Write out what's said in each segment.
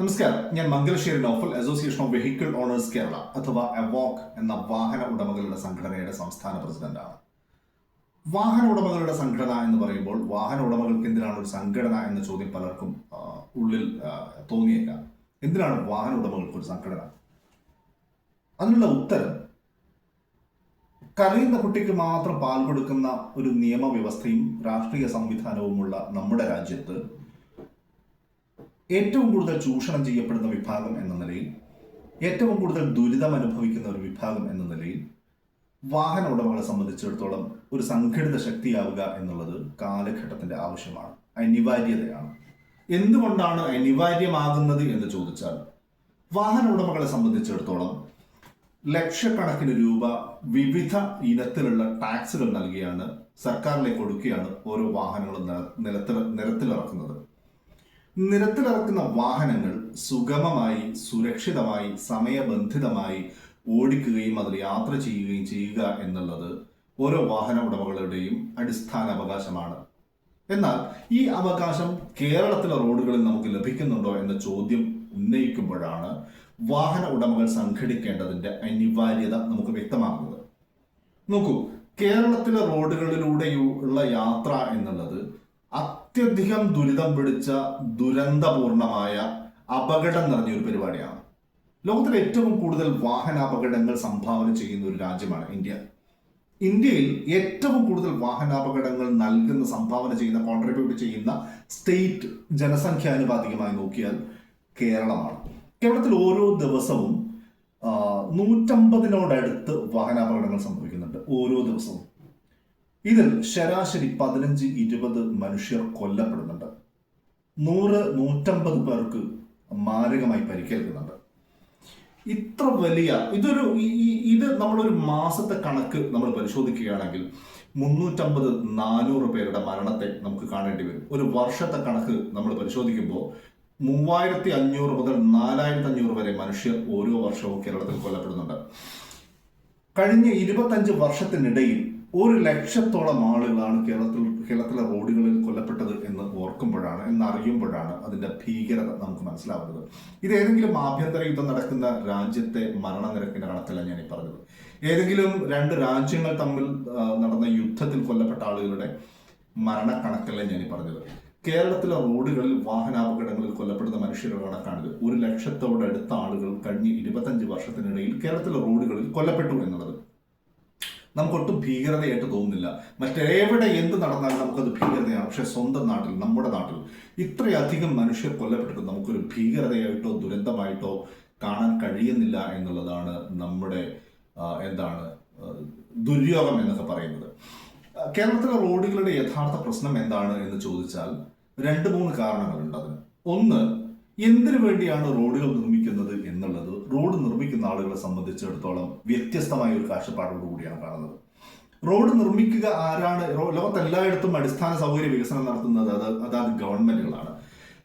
നമസ്കാരം. ഞാൻ Mangalassery Nofal Association of Vehicle Owners Kerala അഥവാ എവോക് എന്ന വാഹന ഉടമകളുടെ സംഘടനയുടെ സംസ്ഥാന പ്രസിഡന്റാണ്. വാഹന ഉടമകളുടെ സംഘടന എന്ന് പറയുമ്പോൾ വാഹന ഉടമകൾക്ക് എന്തിനാണ് ഒരു സംഘടന എന്ന ചോദ്യം പലർക്കും ഉള്ളിൽ തോന്നിയില്ല എന്തിനാണ് വാഹന ഉടമകൾക്ക് ഒരു സംഘടന? അതിനുള്ള ഉത്തരം കരയുന്ന കുട്ടിക്ക് മാത്രം പാൽ കൊടുക്കുന്ന ഒരു നിയമവ്യവസ്ഥയും രാഷ്ട്രീയ സംവിധാനവുമുള്ള നമ്മുടെ രാജ്യത്ത് ഏറ്റവും കൂടുതൽ ചൂഷണം ചെയ്യപ്പെടുന്ന വിഭാഗം എന്ന നിലയിൽ ഏറ്റവും കൂടുതൽ ദുരിതം അനുഭവിക്കുന്ന ഒരു വിഭാഗം എന്ന നിലയിൽ വാഹന ഉടമകളെ സംബന്ധിച്ചിടത്തോളം ഒരു സംഘടിത ശക്തിയാവുക എന്നുള്ളത് കാലഘട്ടത്തിന്റെ ആവശ്യമാണ് അനിവാര്യതയാണ്. എന്തുകൊണ്ടാണ് അനിവാര്യമാകുന്നത് എന്ന് ചോദിച്ചാൽ വാഹന ഉടമകളെ സംബന്ധിച്ചിടത്തോളം ലക്ഷക്കണക്കിന് രൂപ വിവിധ ഇനത്തിലുള്ള ടാക്സുകൾ നൽകിയാണ് സർക്കാരിലേക്ക് കൊടുക്കുകയാണ് ഓരോ വാഹനങ്ങളും നിര- നിലത്തിൽ നിരത്തിലിറക്കുന്നത്. നിരത്തിലിറക്കുന്ന വാഹനങ്ങൾ സുഗമമായി സുരക്ഷിതമായി സമയബന്ധിതമായി ഓടിക്കുകയും അതിൽ യാത്ര ചെയ്യുകയും ചെയ്യുക എന്നുള്ളത് ഓരോ വാഹന ഉടമകളുടെയും അടിസ്ഥാന അവകാശമാണ്. എന്നാൽ ഈ അവകാശം കേരളത്തിലെ റോഡുകളിൽ നമുക്ക് ലഭിക്കുന്നുണ്ടോ എന്ന ചോദ്യം ഉന്നയിക്കുമ്പോഴാണ് വാഹന ഉടമകൾ സംഘടിക്കേണ്ടതിന്റെ അനിവാര്യത നമുക്ക് വ്യക്തമാകുന്നത്. നോക്കൂ കേരളത്തിലെ റോഡുകളിലൂടെയുള്ള യാത്ര എന്നുള്ളത് അത്യധികം ദുരിതം പിടിച്ച ദുരന്തപൂർണമായ അപകടം നിറഞ്ഞ ഒരു പരിപാടിയാണ്. ലോകത്തിലെ ഏറ്റവും കൂടുതൽ വാഹനാപകടങ്ങൾ സംഭാവന ചെയ്യുന്ന ഒരു രാജ്യമാണ് ഇന്ത്യ. ഇന്ത്യയിൽ ഏറ്റവും കൂടുതൽ വാഹനാപകടങ്ങൾ നൽകുന്ന സംഭാവന ചെയ്യുന്ന കോൺട്രിബ്യൂട്ട് ചെയ്യുന്ന സ്റ്റേറ്റ് ജനസംഖ്യാനുപാതികമായി നോക്കിയാൽ കേരളമാണ്. കേരളത്തിൽ ഓരോ ദിവസവും നൂറ്റമ്പതിനോടടുത്ത് വാഹനാപകടങ്ങൾ സംഭവിക്കുന്നുണ്ട്. ഓരോ ദിവസവും. ഇതിൽ ശരാശരി പതിനഞ്ച് ഇരുപത് മനുഷ്യർ കൊല്ലപ്പെടുന്നുണ്ട്. നൂറ് നൂറ്റമ്പത് പേർക്ക് മാരകമായി പരിക്കേൽക്കുന്നുണ്ട്. ഇത്ര വലിയ ഇതൊരു ഇത് നമ്മളൊരു മാസത്തെ കണക്ക് നമ്മൾ പരിശോധിക്കുകയാണെങ്കിൽ മുന്നൂറ്റമ്പത് നാനൂറ് പേരുടെ മരണത്തെ നമുക്ക് കാണേണ്ടി വരും. ഒരു വർഷത്തെ കണക്ക് നമ്മൾ പരിശോധിക്കുമ്പോൾ മൂവായിരത്തി അഞ്ഞൂറ് മുതൽ നാലായിരത്തി അഞ്ഞൂറ് വരെ മനുഷ്യർ ഓരോ വർഷവും കേരളത്തിൽ കൊല്ലപ്പെടുന്നുണ്ട്. കഴിഞ്ഞ ഇരുപത്തഞ്ച് വർഷത്തിനിടയിൽ ഒരു ലക്ഷത്തോളം ആളുകളാണ് കേരളത്തിൽ കേരളത്തിലെ റോഡുകളിൽ കൊല്ലപ്പെട്ടത് എന്ന് ഓർക്കുമ്പോഴാണ് എന്ന് അറിയുമ്പോഴാണ് അതിന്റെ ഭീകരത നമുക്ക് മനസ്സിലാവുന്നത്. ഇത് ഏതെങ്കിലും ആഭ്യന്തര യുദ്ധം നടക്കുന്ന രാജ്യത്തെ മരണനിരക്കിന്റെ കണക്കല്ല ഞാൻ ഈ പറഞ്ഞത്. ഏതെങ്കിലും രണ്ട് രാജ്യങ്ങൾ തമ്മിൽ നടന്ന യുദ്ധത്തിൽ കൊല്ലപ്പെട്ട ആളുകളുടെ മരണക്കണക്കല്ല ഞാൻ ഈ പറഞ്ഞത്. കേരളത്തിലെ റോഡുകളിൽ വാഹനാപകടങ്ങളിൽ കൊല്ലപ്പെടുന്ന മനുഷ്യരുടെ കണക്കാണിത്. ഒരു ലക്ഷത്തോടടുത്ത ആളുകൾ കഴിഞ്ഞ ഇരുപത്തഞ്ച് വർഷത്തിനിടയിൽ കേരളത്തിലെ റോഡുകളിൽ കൊല്ലപ്പെട്ടു എന്നുള്ളത്. നമുക്കൊട്ടും ഭീകരതയായിട്ട് തോന്നുന്നില്ല. മറ്റെവിടെ എന്ത് നടന്നാലും നമുക്കത് ഭീകരതയാണ്. പക്ഷേ സ്വന്തം നാട്ടിൽ നമ്മുടെ നാട്ടിൽ ഇത്രയധികം മനുഷ്യർ കൊല്ലപ്പെട്ടിട്ട് നമുക്കൊരു ഭീകരതയായിട്ടോ ദുരന്തമായിട്ടോ കാണാൻ കഴിയുന്നില്ല എന്നുള്ളതാണ് നമ്മുടെ എന്താണ് ദുര്യോഗം എന്നൊക്കെ പറയുന്നത്. കേരളത്തിലെ റോഡുകളുടെ യഥാർത്ഥ പ്രശ്നം എന്താണ് എന്ന് ചോദിച്ചാൽ രണ്ട് മൂന്ന് കാരണങ്ങളുണ്ട് അതിന്. ഒന്ന് എന്തിനു വേണ്ടിയാണ് റോഡുകൾ നിർമ്മിക്കുന്നത് എന്നുള്ളത്? റോഡ് നിർമ്മിക്കുന്ന ആളുകളെ സംബന്ധിച്ചിടത്തോളം വ്യത്യസ്തമായ ഒരു കാഴ്ചപ്പാടോട് കൂടിയാണ് കാണുന്നത്. റോഡ് നിർമ്മിക്കുക ആരാണ് ലോകത്തെല്ലായിടത്തും അടിസ്ഥാന സൗകര്യ വികസനം നടത്തുന്നത് അത് അതാത് ഗവൺമെന്റുകളാണ്.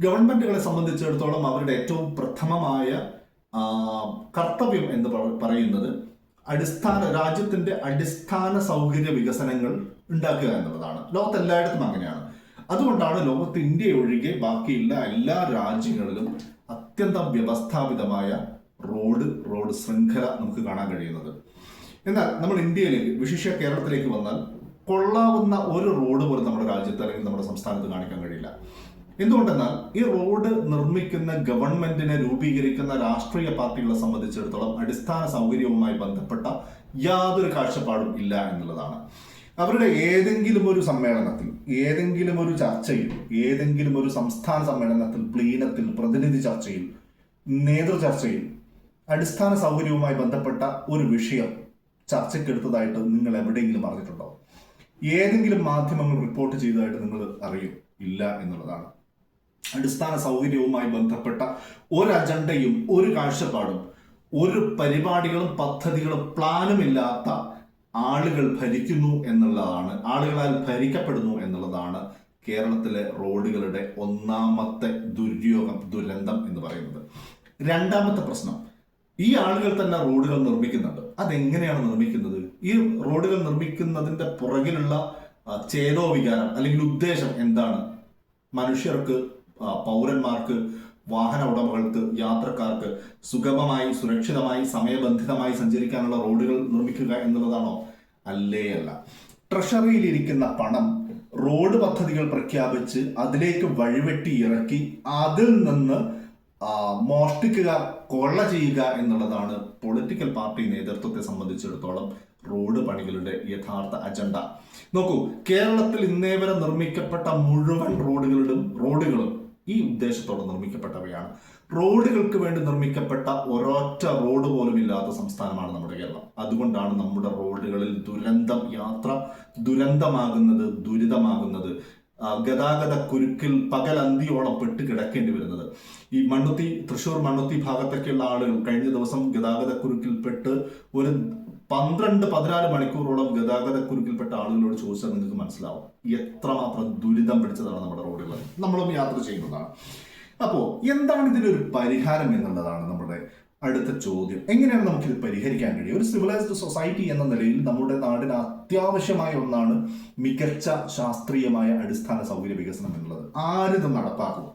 ഗവൺമെന്റുകളെ സംബന്ധിച്ചിടത്തോളം അവരുടെ ഏറ്റവും പ്രഥമമായ കർത്തവ്യം എന്ന് പറയുന്നത് അടിസ്ഥാന രാജ്യത്തിന്റെ അടിസ്ഥാന സൗകര്യ വികസനങ്ങൾ ഉണ്ടാക്കുക എന്നുള്ളതാണ്. ലോകത്തെല്ലായിടത്തും അങ്ങനെയാണ്. അതുകൊണ്ടാണ് ലോകത്ത് ഇന്ത്യ ഒഴികെ ബാക്കിയുള്ള എല്ലാ രാജ്യങ്ങളിലും അത്യന്തം വ്യവസ്ഥാപിതമായ റോഡ് റോഡ് ശൃംഖല നമുക്ക് കാണാൻ കഴിയുന്നത്. എന്നാൽ നമ്മൾ ഇന്ത്യയിലേക്ക് വിശിഷ്യ കേരളത്തിലേക്ക് വന്നാൽ കൊള്ളാവുന്ന ഒരു റോഡ് പോലും നമ്മുടെ രാജ്യത്ത് അല്ലെങ്കിൽ നമ്മുടെ സംസ്ഥാനത്ത് കാണിക്കാൻ കഴിയില്ല. എന്തുകൊണ്ടെന്നാൽ ഈ റോഡ് നിർമ്മിക്കുന്ന ഗവൺമെന്റിനെ രൂപീകരിക്കുന്ന രാഷ്ട്രീയ പാർട്ടികളെ സംബന്ധിച്ചിടത്തോളം അടിസ്ഥാന സൗകര്യവുമായി ബന്ധപ്പെട്ട യാതൊരു കാഴ്ചപ്പാടും ഇല്ല എന്നുള്ളതാണ്. അവരുടെ ഏതെങ്കിലും ഒരു സമ്മേളനത്തിൽ ഏതെങ്കിലും ഒരു ചർച്ചയിൽ ഏതെങ്കിലും ഒരു സംസ്ഥാന സമ്മേളനത്തിൽ പ്ലീനത്തിൽ പ്രതിനിധി ചർച്ചയിൽ നേതൃ ചർച്ചയിൽ അടിസ്ഥാന സൗകര്യവുമായി ബന്ധപ്പെട്ട ഒരു വിഷയം ചർച്ചയ്ക്കെടുത്തതായിട്ട് നിങ്ങൾ എവിടെയെങ്കിലും അറിഞ്ഞിട്ടുണ്ടോ? ഏതെങ്കിലും മാധ്യമങ്ങൾ റിപ്പോർട്ട് ചെയ്തതായിട്ട് നിങ്ങൾ അറിയും? ഇല്ല എന്നുള്ളതാണ്. അടിസ്ഥാന സൗകര്യവുമായി ബന്ധപ്പെട്ട ഒരു അജണ്ടയും ഒരു കാഴ്ചപ്പാടും ഒരു പരിപാടികളും പദ്ധതികളും പ്ലാനും ഇല്ലാത്ത ആളുകൾ ഭരിക്കുന്നു എന്നുള്ളതാണ്. ആളുകളാൽ ഭരിക്കപ്പെടുന്നു എന്നുള്ളതാണ് കേരളത്തിലെ റോഡുകളുടെ ഒന്നാമത്തെ ദുര്യോഗം ദുരന്തം എന്ന് പറയുന്നത്. രണ്ടാമത്തെ പ്രശ്നം ഈ ആളുകൾ തന്നെ റോഡുകൾ നിർമ്മിക്കുന്നുണ്ട്. അതെങ്ങനെയാണ് നിർമ്മിക്കുന്നത്? ഈ റോഡുകൾ നിർമ്മിക്കുന്നതിന്റെ പുറകിലുള്ള ചേതോ വികാരം അല്ലെങ്കിൽ ഉദ്ദേശം എന്താണ്? മനുഷ്യർക്ക് പൗരന്മാർക്ക് വാഹന ഉടമകൾക്ക് യാത്രക്കാർക്ക് സുഗമമായി സുരക്ഷിതമായി സമയബന്ധിതമായി സഞ്ചരിക്കാനുള്ള റോഡുകൾ നിർമ്മിക്കുക എന്നുള്ളതാണോ? അല്ലേ അല്ല. ട്രഷറിയിലിരിക്കുന്ന പണം റോഡ് പദ്ധതികൾ പ്രഖ്യാപിച്ച് അതിലേക്ക് വഴിവെട്ടി ഇറക്കി അതിൽ നിന്ന് മോഷ്ടിക്കുക കൊള്ള ചെയ്യുക എന്നുള്ളതാണ് പൊളിറ്റിക്കൽ പാർട്ടി നേതൃത്വത്തെ സംബന്ധിച്ചിടത്തോളം റോഡ് പണികളുടെ യഥാർത്ഥ അജണ്ട നോക്കൂ കേരളത്തിൽ ഇന്നേ വരെ നിർമ്മിക്കപ്പെട്ട മുഴുവൻ റോഡുകളിലും റോഡുകളും ഈ ഉദ്ദേശത്തോടെ നിർമ്മിക്കപ്പെട്ടവയാണ്. റോഡുകൾക്ക് വേണ്ടി നിർമ്മിക്കപ്പെട്ട ഒരൊറ്റ റോഡ് പോലും ഇല്ലാത്ത സംസ്ഥാനമാണ് നമ്മുടെ കേരളം. അതുകൊണ്ടാണ് നമ്മുടെ റോഡുകളിൽ ദുരന്തം യാത്ര ദുരന്തമാകുന്നത് ദുരിതമാകുന്നത്. ഗതാഗത കുരുക്കിൽ പകലന്തിയോളം പെട്ട് കിടക്കേണ്ടി വരുന്നത്. ഈ മണ്ണുത്തി തൃശ്ശൂർ മണ്ണുത്തി ഭാഗത്തൊക്കെയുള്ള ആളുകൾ കഴിഞ്ഞ ദിവസം ഗതാഗത കുരുക്കിൽപ്പെട്ട് ഒരു പന്ത്രണ്ട് പതിനാല് മണിക്കൂറോളം ഗതാഗത കുരുക്കിൽപ്പെട്ട ആളുകളോട് ചോദിച്ചാൽ നിങ്ങൾക്ക് മനസ്സിലാവും. എത്രമാത്രം ദുരിതം പിടിച്ചതാണ് നമ്മുടെ റോഡുകൾ നമ്മളും യാത്ര ചെയ്യുന്നതാണ്. അപ്പോൾ എന്താണ് ഇതിനൊരു പരിഹാരം എന്നുള്ളതാണ് നമ്മുടെ അടുത്ത ചോദ്യം. എങ്ങനെയാണ് നമുക്ക് നമുക്കിത് പരിഹരിക്കാൻ കഴിയും ഒരു സിവിലൈസ്ഡ് സൊസൈറ്റി എന്ന നിലയിൽ നമ്മുടെ നാടിന് അത്യാവശ്യമായ ഒന്നാണ് മികച്ച ശാസ്ത്രീയമായ അടിസ്ഥാന സൗകര്യ വികസനം എന്നുള്ളത്. ആരിത് നടപ്പാക്കും?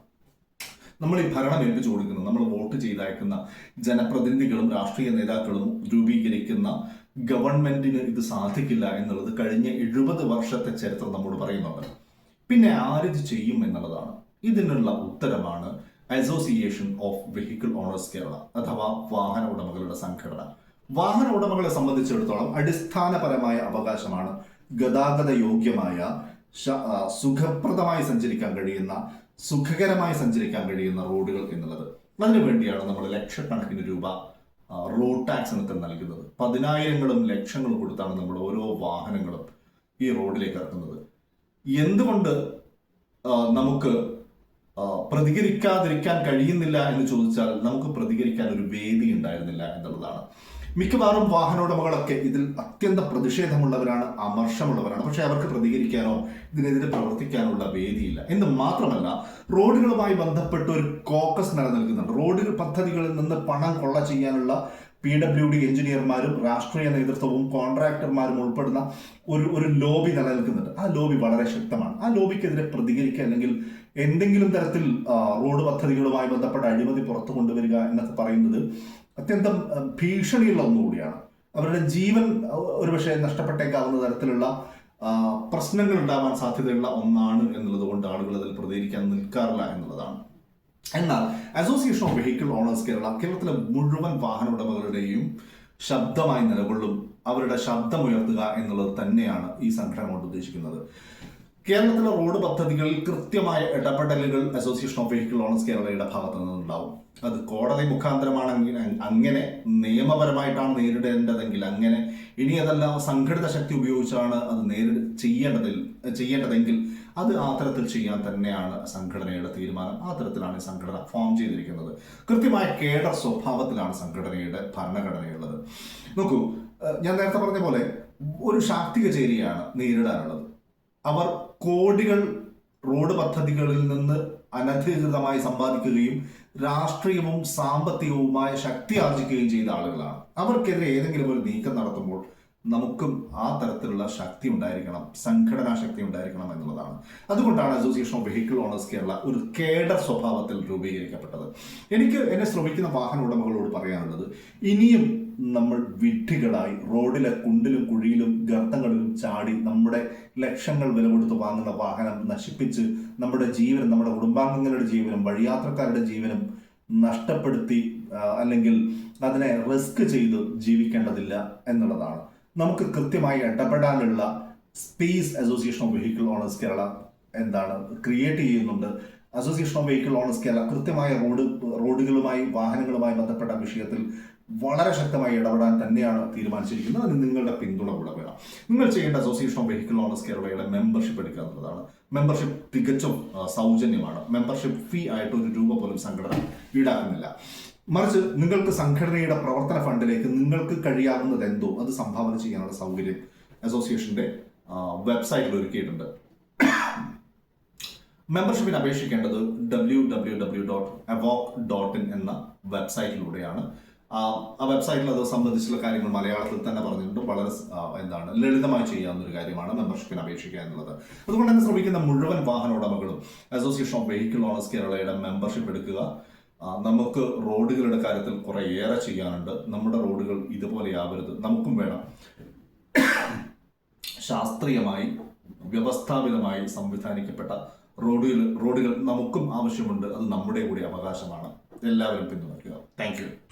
നമ്മൾ ഈ ഭരണം ഏൽപ്പിച്ചു കൊടുക്കുന്നത് നമ്മൾ വോട്ട് ചെയ്തയക്കുന്ന ജനപ്രതിനിധികളും രാഷ്ട്രീയ നേതാക്കളും രൂപീകരിക്കുന്ന ഗവൺമെന്റിന് ഇത് സാധിക്കില്ല എന്നുള്ളത് കഴിഞ്ഞ എഴുപത് വർഷത്തെ ചരിത്രം നമ്മോട് പറയുന്നുണ്ട്. പിന്നെ ആരിത് ചെയ്യും എന്നുള്ളതാണ്. ഇതിനുള്ള ഉത്തരമാണ് Association of Vehicle Owners Kerala അഥവാ വാഹന ഉടമകളുടെ സംഘടന. വാഹന ഉടമകളെ സംബന്ധിച്ചിടത്തോളം അടിസ്ഥാനപരമായ അവകാശമാണ് ഗതാഗത യോഗ്യമായ സുഖപ്രദമായി സഞ്ചരിക്കാൻ കഴിയുന്ന സുഖകരമായി സഞ്ചരിക്കാൻ കഴിയുന്ന റോഡുകൾ എന്നുള്ളത്. അതിനുവേണ്ടിയാണ് നമ്മൾ ലക്ഷക്കണക്കിന് രൂപ റോഡ് ടാക്സ് ഇനത്തിൽ നൽകുന്നത്. പതിനായിരങ്ങളും ലക്ഷങ്ങളും കൊടുത്താണ് നമ്മൾ ഓരോ വാഹനങ്ങളും ഈ റോഡിലേക്ക് ഇറക്കുന്നത്. എന്തുകൊണ്ട് നമുക്ക് പ്രതികരിക്കാതിരിക്കാൻ കഴിയുന്നില്ല എന്ന് ചോദിച്ചാൽ നമുക്ക് പ്രതികരിക്കാൻ ഒരു വേദി ഉണ്ടായിരുന്നില്ല എന്നുള്ളതാണ്. മിക്കവാറും വാഹനോടമകളൊക്കെ ഇതിൽ അത്യന്തം പ്രതിഷേധമുള്ളവരാണ് അമർഷമുള്ളവരാണ്. പക്ഷെ അവർക്ക് പ്രതികരിക്കാനോ ഇതിനെതിരെ പ്രവർത്തിക്കാനുള്ള വേദിയില്ല. എന്ന് മാത്രമല്ല റോഡുകളുമായി ബന്ധപ്പെട്ട് ഒരു കോക്കസ് നിലനിൽക്കുന്നുണ്ട്. റോഡ് പദ്ധതികളിൽ നിന്ന് പണം കൊള്ള ചെയ്യാനുള്ള പി ഡബ്ല്യു ഡി എഞ്ചിനീയർമാരും രാഷ്ട്രീയ നേതൃത്വവും കോൺട്രാക്ടർമാരും ഉൾപ്പെടുന്ന ഒരു ഒരു ലോബി നിലനിൽക്കുന്നുണ്ട്. ആ ലോബി വളരെ ശക്തമാണ്. ആ ലോബിക്കെതിരെ പ്രതികരിക്കുക അല്ലെങ്കിൽ എന്തെങ്കിലും തരത്തിൽ റോഡ് പദ്ധതികളുമായി ബന്ധപ്പെട്ട അഴിമതി പുറത്തു കൊണ്ടുവരിക എന്നൊക്കെ പറയുന്നത് അത്യന്തം ഭീഷണിയുള്ള ഒന്നുകൂടിയാണ്. അവരുടെ ജീവൻ ഒരുപക്ഷെ നഷ്ടപ്പെട്ടേക്കാവുന്ന തരത്തിലുള്ള പ്രശ്നങ്ങൾ ഉണ്ടാവാൻ സാധ്യതയുള്ള ഒന്നാണ് എന്നുള്ളത് കൊണ്ട് ആളുകൾ അതിൽ പ്രതികരിക്കാൻ നിൽക്കാറില്ല എന്നുള്ളതാണ്. എന്നാൽ Association of Vehicle Owners Kerala കേരളത്തിലെ മുഴുവൻ വാഹന ഉടമകളുടെയും ശബ്ദമായി നിലകൊള്ളും അവരുടെ ശബ്ദം ഉയർത്തുക എന്നുള്ളത് തന്നെയാണ് ഈ സംഘടന കൊണ്ട് ഉദ്ദേശിക്കുന്നത്. കേരളത്തിലെ റോഡ് പദ്ധതികളിൽ കൃത്യമായ ഇടപെടലുകൾ അസോസിയേഷൻ ഓഫ് വെഹിക്കിൾ ഓണേഴ്സ് കേരളയുടെ ഭാഗത്തു നിന്നുണ്ടാവും അത് കോടതി മുഖാന്തരമാണെങ്കിൽ അങ്ങനെ നിയമപരമായിട്ടാണ് നേരിടേണ്ടതെങ്കിൽ അങ്ങനെ ഇനി അതെല്ലാം സംഘടിത ശക്തി ഉപയോഗിച്ചാണ് അത് നേരി ചെയ്യേണ്ടതിൽ ചെയ്യേണ്ടതെങ്കിൽ അത് ആ തരത്തിൽ ചെയ്യാൻ തന്നെയാണ് സംഘടനയുടെ തീരുമാനം. ആ തരത്തിലാണ് സംഘടന ഫോം ചെയ്തിരിക്കുന്നത്. കൃത്യമായ കേഡർ സ്വഭാവത്തിലാണ് സംഘടനയുടെ ഭരണഘടനയുള്ളത്. നോക്കൂ ഞാൻ നേരത്തെ പറഞ്ഞ പോലെ ഒരു ശാക്തിക ചേരിയാണ് നേരിടാനുള്ളത്. അവർ കോടികൾ റോഡ് പദ്ധതികളിൽ നിന്ന് അനധികൃതമായി സമ്പാദിക്കുകയും രാഷ്ട്രീയവും സാമ്പത്തികവുമായ ശക്തി ആർജിക്കുകയും ചെയ്ത ആളുകളാണ്. അവർക്കെതിരെ ഏതെങ്കിലും ഒരു നീക്കം നടത്തുമ്പോൾ നമുക്കും ആ തരത്തിലുള്ള ശക്തി ഉണ്ടായിരിക്കണം സംഘടനാ ശക്തി ഉണ്ടായിരിക്കണം എന്നുള്ളതാണ്. അതുകൊണ്ടാണ് Association of Vehicle Owners Kerala ഒരു കേഡർ സ്വഭാവത്തിൽ രൂപീകരിക്കപ്പെട്ടത്. എനിക്ക് എന്നെ ശ്രമിക്കുന്ന വാഹന ഉടമകളോട് പറയാനുള്ളത് ഇനിയും നമ്മൾ വിഡ്ഢികളായി റോഡിലെ കുണ്ടിലും കുഴിയിലും ഗർത്തങ്ങളിലും ചാടി നമ്മുടെ ലക്ഷങ്ങൾ വില കൊടുത്ത് വാങ്ങുന്ന വാഹനം നശിപ്പിച്ച് നമ്മുടെ ജീവനും നമ്മുടെ കുടുംബാംഗങ്ങളുടെ ജീവനും വഴിയാത്രക്കാരുടെ ജീവനും നഷ്ടപ്പെടുത്തി അല്ലെങ്കിൽ അതിനെ റിസ്ക് ചെയ്ത് ജീവിക്കേണ്ടതില്ല എന്നുള്ളതാണ്. നമുക്ക് കൃത്യമായി ഇടപെടാനുള്ള space Association of Vehicle Owners Kerala എന്താണ് ക്രിയേറ്റ് ചെയ്യുന്നുണ്ട്. Association of Vehicle Owners Kerala കൃത്യമായ റോഡ് റോഡുകളുമായി വാഹനങ്ങളുമായി ബന്ധപ്പെട്ട വിഷയത്തിൽ വളരെ ശക്തമായി ഇടപെടാൻ തന്നെയാണ് തീരുമാനിച്ചിരിക്കുന്നത്. അതിന് നിങ്ങളുടെ പിന്തുണ കൂടെ വേണം. നിങ്ങൾ ചെയ്യേണ്ട അസോസിയേഷൻ ഓഫ് വെഹിക്കിൾ ഓണേഴ്സ് കേരളയുടെ മെമ്പർഷിപ്പ് എടുക്കുക എന്നുള്ളതാണ് മെമ്പർഷിപ്പ് തികച്ചും സൗജന്യമാണ്. മെമ്പർഷിപ്പ് ഫീ ആയിട്ട് ഒരു രൂപ പോലും സംഘടന ഈടാക്കുന്നില്ല. മറിച്ച് നിങ്ങൾക്ക് സംഘടനയുടെ പ്രവർത്തന ഫണ്ടിലേക്ക് നിങ്ങൾക്ക് കഴിയാവുന്നത് എന്തോ അത് സംഭാവന ചെയ്യാനുള്ള സൗകര്യം അസോസിയേഷന്റെ വെബ്സൈറ്റിൽ ഒരുക്കിയിട്ടുണ്ട്. മെമ്പർഷിപ്പിന് അപേക്ഷിക്കേണ്ടത് W W W dot AVOK dot in എന്ന വെബ്സൈറ്റിലൂടെയാണ്. ആ വെബ്സൈറ്റിൽ അത് സംബന്ധിച്ചുള്ള കാര്യങ്ങൾ മലയാളത്തിൽ തന്നെ പറഞ്ഞിട്ടുണ്ട്. വളരെ എന്താണ് ലളിതമായി ചെയ്യാവുന്ന ഒരു കാര്യമാണ് മെമ്പർഷിപ്പിന് അപേക്ഷിക്കുക എന്നുള്ളത്. അതുകൊണ്ട് തന്നെ ശ്രമിക്കുന്ന മുഴുവൻ വാഹന ഉടമകളും അസോസിയേഷൻ ഓഫ് വെഹിക്കിൾ ഓണേഴ്സ് കേരളയുടെ മെമ്പർഷിപ്പ് എടുക്കുക. നമുക്ക് റോഡുകളുടെ കാര്യത്തിൽ കുറെ ഏറെ ചെയ്യാനുണ്ട്. നമ്മുടെ റോഡുകൾ ഇതുപോലെയാവരുത് നമുക്കും വേണം. ശാസ്ത്രീയമായി വ്യവസ്ഥാപിതമായി സംവിധാനിക്കപ്പെട്ട റോഡുകൾ റോഡുകൾ നമുക്കും ആവശ്യമുണ്ട്. അത് നമ്മുടെ കൂടി അവകാശമാണ്. എല്ലാവരും പിന്തുണയ്ക്കുക. താങ്ക്